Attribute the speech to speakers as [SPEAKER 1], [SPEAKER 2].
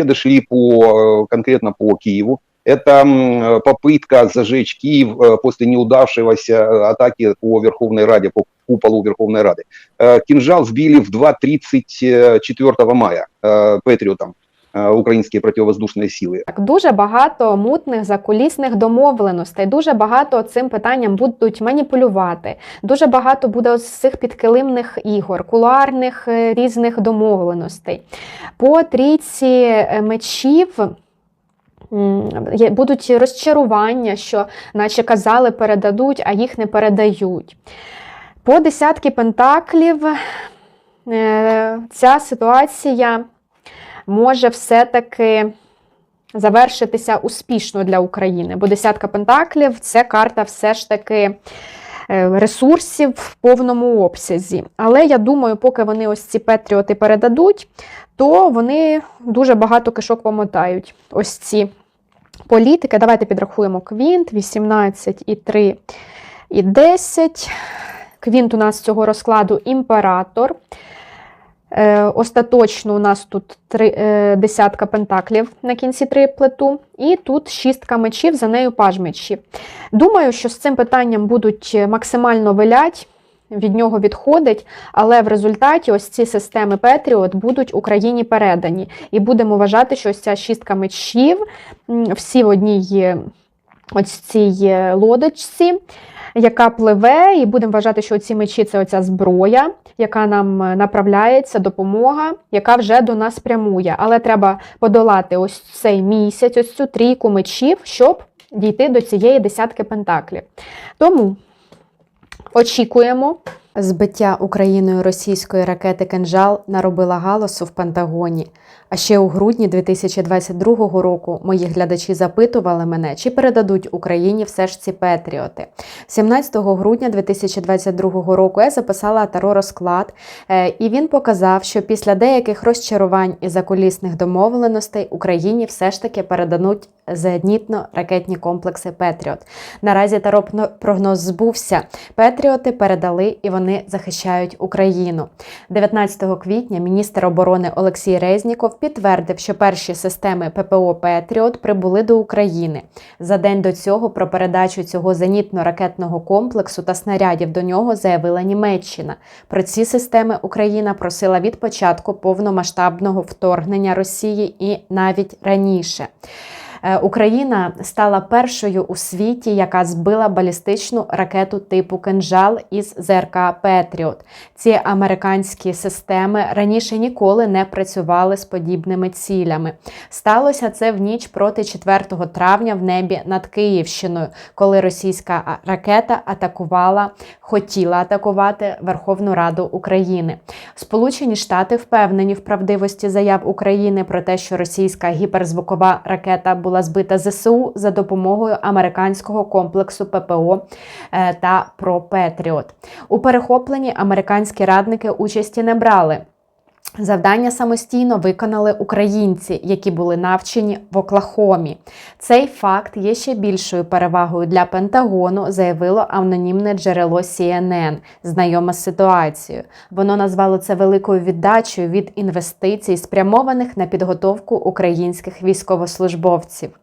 [SPEAKER 1] дошли по, конкретно по Киеву. Это м, попытка зажечь Киев э, после неудавшегося э, атаки по Верховной Раде, по куполу Верховной Рады. Э, Кинжал сбили в 2.34 мая э, Патриотом, э, украинские противовоздушные силы.
[SPEAKER 2] Так, дуже багато мутних закулісних домовленостей, дуже багато цим питанням будуть маніпулювати. Дуже багато буде ось цих підкилимних ігор, кулуарних е, різних домовленостей. По трійці е, мечів. м, є- Будуть розчарування, що, наче казали, передадуть, а їх не передають. По десятки пентаклів е, ця ситуація може все-таки завершитися успішно для України, бо десятка пентаклів це карта все ж таки е, ресурсів в повному обсязі. Але я думаю, поки вони ось ці петріоти передадуть, то вони дуже багато кишок помотають. Ось ці політики. Давайте підрахуємо квінт, 18 і 3 і 10. Квінт у нас цього розкладу імператор. Е, остаточно у нас тут три, е, десятка пентаклів на кінці триплету, і тут шістка мечів, за нею паж мечів. Думаю, що з цим питанням будуть максимально вилять, від нього відходить, але в результаті ось ці системи Петріот будуть Україні передані. І будемо вважати, що ось ця шістка мечів всі в одній е, ось цій е, лодочці. Яка пливе, і будемо вважати, що ці мечі це оця зброя, яка нам е, направляється, допомога, яка вже до нас прямує. Але треба подолати ось цей місяць, ось цю трійку мечів, щоб дійти до цієї десятки пентаклів. Тому очікуємо.
[SPEAKER 3] Збиття Україною російської ракети «Кинжал» наробила галасу в Пентагоні. А ще у грудні 2022 року мої глядачі запитували мене, чи передадуть Україні все ж ці петріоти. 17 грудня 2022 року я записала таро розклад, е, і він показав, що після деяких розчарувань і закулісних домовленостей Україні все ж таки передадуть зенітно-ракетні комплекси Петріот. Наразі таро прогноз збувся. Петріоти передали і вони захищають Україну. 19 квітня міністр оборони Олексій Резніков підтвердив, що перші системи ППО Петріот прибули до України. За день до цього про передачу цього зенітно-ракетного комплексу та снарядів до нього заявила Німеччина. Про ці системи Україна просила від початку повномасштабного вторгнення Росії і навіть раніше. Е, Україна стала першою у світі, яка збила балістичну ракету типу «Кинжал» із ЗРК Петріот. Ці американські системи раніше ніколи не працювали з подібними цілями. Сталося це в ніч проти 4 травня в небі над Київщиною, коли російська ракета атакувала, хотіла атакувати Верховну Раду України. Сполучені Штати впевнені в правдивості заяв України про те, що російська гіперзвукова ракета була збита ЗСУ за допомогою американського комплексу ППО е, та про Петріот. У перехопленні американські радники участі не брали. Завдання самостійно виконали українці, які були навчені в Оклахомі. Цей факт є ще більшою перевагою для Пентагону, заявило анонімне джерело CNN, знайоме з ситуацією. Воно назвало це великою віддачею від інвестицій, спрямованих на підготовку українських військовослужбовців.